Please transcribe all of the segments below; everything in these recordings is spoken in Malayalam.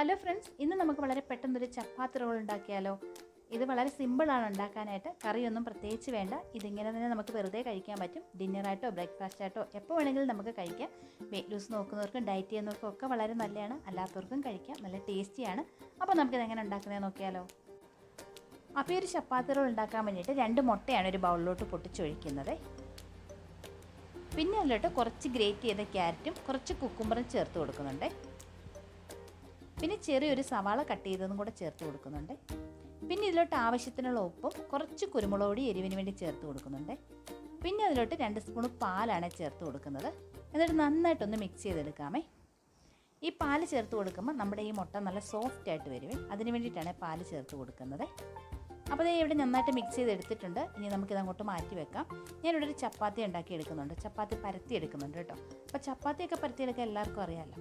ഹലോ ഫ്രണ്ട്സ് ഇന്ന് നമുക്ക് വളരെ പെട്ടെന്നൊരു ചപ്പാത്തി റോൾ ഉണ്ടാക്കിയാലോ? ഇത് വളരെ സിമ്പിളാണ് ഉണ്ടാക്കാനായിട്ട്. കറിയൊന്നും പ്രത്യേകിച്ച് വേണ്ട. ഇതിങ്ങനെ തന്നെ നമുക്ക് വെറുതെ കഴിക്കാൻ പറ്റും. ഡിന്നറായിട്ടോ ബ്രേക്ക്ഫാസ്റ്റായിട്ടോ എപ്പോൾ വേണമെങ്കിലും നമുക്ക് കഴിക്കാം. വെയിറ്റ് ലൂസ് നോക്കുന്നവർക്കും ഡയറ്റ് ചെയ്യുന്നവർക്കും ഒക്കെ വളരെ നല്ലതാണ്. അല്ലാത്തവർക്കും കഴിക്കാം. നല്ല ടേസ്റ്റിയാണ് അപ്പോൾ നമുക്കിത് എങ്ങനെ ഉണ്ടാക്കുന്നത് നോക്കിയാലോ? അപ്പോൾ ഈ ഒരു ചപ്പാത്തി റോൾ ഉണ്ടാക്കാൻ വേണ്ടിയിട്ട് രണ്ട് മുട്ടയാണ് ഒരു ബൗളിലോട്ട് പൊട്ടിച്ചൊഴിക്കുന്നത്. പിന്നെ അതിലോട്ട് കുറച്ച് ഗ്രേറ്റ് ചെയ്ത ക്യാരറ്റും കുറച്ച് കുക്കുമ്പറും ചേർത്ത് കൊടുക്കുന്നുണ്ട്. പിന്നെ ചെറിയൊരു സവാള കട്ട് ചെയ്തതും കൂടെ ചേർത്ത് കൊടുക്കുന്നുണ്ട്. പിന്നെ ഇതിലോട്ട് ആവശ്യത്തിനുള്ള ഉപ്പും കുറച്ച് കുരുമുളക് പൊടി എരിവിന് വേണ്ടി ചേർത്ത് കൊടുക്കുന്നുണ്ട്. പിന്നെ അതിലോട്ട് രണ്ട് സ്പൂൺ പാലാണ് ചേർത്ത് കൊടുക്കുന്നത്. എന്നിട്ട് നന്നായിട്ടൊന്ന് മിക്സ് ചെയ്തെടുക്കാമേ. ഈ പാൽ ചേർത്ത് കൊടുക്കുമ്പോൾ നമ്മുടെ ഈ മുട്ട നല്ല സോഫ്റ്റ് ആയിട്ട് വരുവേ. അതിന് വേണ്ടിയിട്ടാണ് പാൽ ചേർത്ത് കൊടുക്കുന്നത്. അപ്പോൾ ദേ ഇവിടെ നന്നായിട്ട് മിക്സ് ചെയ്തെടുത്തിട്ടുണ്ട്. ഇനി നമുക്കിത് അങ്ങോട്ട് മാറ്റി വെക്കാം. ഞാനിവിടെ ഒരു ചപ്പാത്തി ഉണ്ടാക്കി എടുക്കുന്നുണ്ട് ചപ്പാത്തി പരത്തി എടുക്കുന്നുണ്ട് കേട്ടോ. അപ്പോൾ ചപ്പാത്തിയൊക്കെ പരത്തിയെടുക്കാൻ എല്ലാവർക്കും അറിയാമല്ലോ.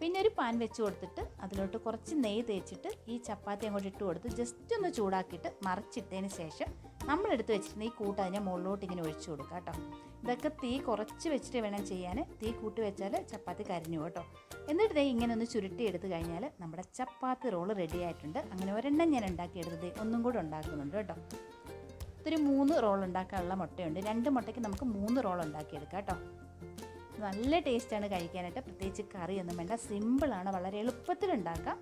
പിന്നെ ഒരു പാൻ വെച്ച് കൊടുത്തിട്ട് അതിലോട്ട് കുറച്ച് നെയ്യ് തേച്ചിട്ട് ഈ ചപ്പാത്തി അങ്ങോട്ട് ഇട്ട് കൊടുത്ത് ജസ്റ്റ് ഒന്ന് ചൂടാക്കിയിട്ട് മറിച്ചിട്ടതിന് ശേഷം നമ്മൾ എടുത്ത് വെച്ചിരുന്ന ഈ കൂട്ട് അതിനെ മുകളിലോട്ട് ഇങ്ങനെ ഒഴിച്ചു കൊടുക്കുക കേട്ടോ. ഇതൊക്കെ തീ കുറച്ച് വെച്ചിട്ട് വേണം ചെയ്യാൻ. തീ കൂട്ടി വെച്ചാൽ ചപ്പാത്തി കരിഞ്ഞു കേട്ടോ. എന്നിട്ട് ദേ ഇങ്ങനെ ഒന്ന് ചുരുട്ടി എടുത്ത് കഴിഞ്ഞാൽ നമ്മുടെ ചപ്പാത്തി റോൾ റെഡി ആയിട്ടുണ്ട്. അങ്ങനെ ഒരെണ്ണം ഞാൻ ഉണ്ടാക്കിയെടുത്തത് ഒന്നും കൂടെ ഉണ്ടാക്കുന്നുണ്ട് കേട്ടോ. ഇതൊരു മൂന്ന് റോൾ ഉണ്ടാക്കാനുള്ള മുട്ടയുണ്ട്. രണ്ട് മുട്ടയ്ക്ക് നമുക്ക് മൂന്ന് റോൾ ഉണ്ടാക്കിയെടുക്കാം കേട്ടോ. നല്ല ടേസ്റ്റാണ് കഴിക്കാനായിട്ട്. പ്രത്യേകിച്ച് കറിയൊന്നും വേണ്ട. സിമ്പിളാണ്. വളരെ എളുപ്പത്തിൽ ഉണ്ടാക്കാം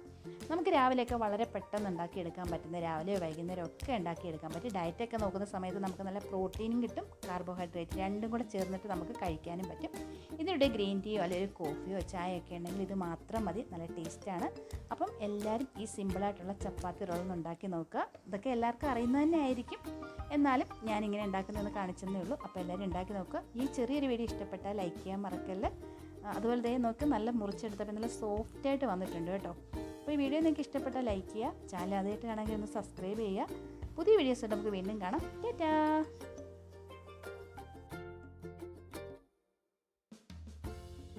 നമുക്ക് രാവിലെയൊക്കെ വളരെ പെട്ടെന്ന് ഉണ്ടാക്കിയെടുക്കാൻ പറ്റുന്ന രാവിലെയോ വൈകുന്നേരം ഒക്കെ ഉണ്ടാക്കിയെടുക്കാൻ പറ്റും ഡയറ്റൊക്കെ നോക്കുന്ന സമയത്ത് നമുക്ക് നല്ല പ്രോട്ടീനും കിട്ടും. കാർബോഹൈഡ്രേറ്റ് രണ്ടും കൂടെ ചേർന്നിട്ട് നമുക്ക് കഴിക്കാനും പറ്റും. ഇതിനിടെ ഗ്രീൻ ടീയോ അല്ലെങ്കിൽ കോഫിയോ ചായയൊക്കെ ഉണ്ടെങ്കിൽ ഇത് മാത്രം മതി. നല്ല ടേസ്റ്റാണ് അപ്പം എല്ലാവരും ഈ സിമ്പിളായിട്ടുള്ള ചപ്പാത്തി റോളൊന്ന് ഉണ്ടാക്കി നോക്കുക. ഇതൊക്കെ എല്ലാവർക്കും അറിയുന്നത് തന്നെ ആയിരിക്കും. എന്നാലും ഞാനിങ്ങനെ ഉണ്ടാക്കുന്നതെന്ന് കാണിച്ചതേ ഉള്ളൂ. അപ്പോൾ എല്ലാവരും ഉണ്ടാക്കി നോക്കുക. ഈ ചെറിയൊരു വീഡിയോ ഇഷ്ടപ്പെട്ടാൽ ലൈക്ക് ചെയ്യാൻ മറക്കല്ല. അതുപോലെ തന്നെ നോക്ക് നല്ല മുറിച്ചെടുത്തപ്പോൾ നല്ല സോഫ്റ്റ് ആയിട്ട് വന്നിട്ടുണ്ട് കേട്ടോ. അപ്പോൾ ഈ വീഡിയോ നിങ്ങൾക്ക് ഇഷ്ടപ്പെട്ടാൽ ലൈക്ക് ചെയ്യുക. ചാനൽ ആദ്യമായിട്ടാണെങ്കിൽ ഒന്ന് സബ്സ്ക്രൈബ് ചെയ്യുക. പുതിയ വീഡിയോസ് നമുക്ക് വീണ്ടും കാണാം. ടാറ്റാ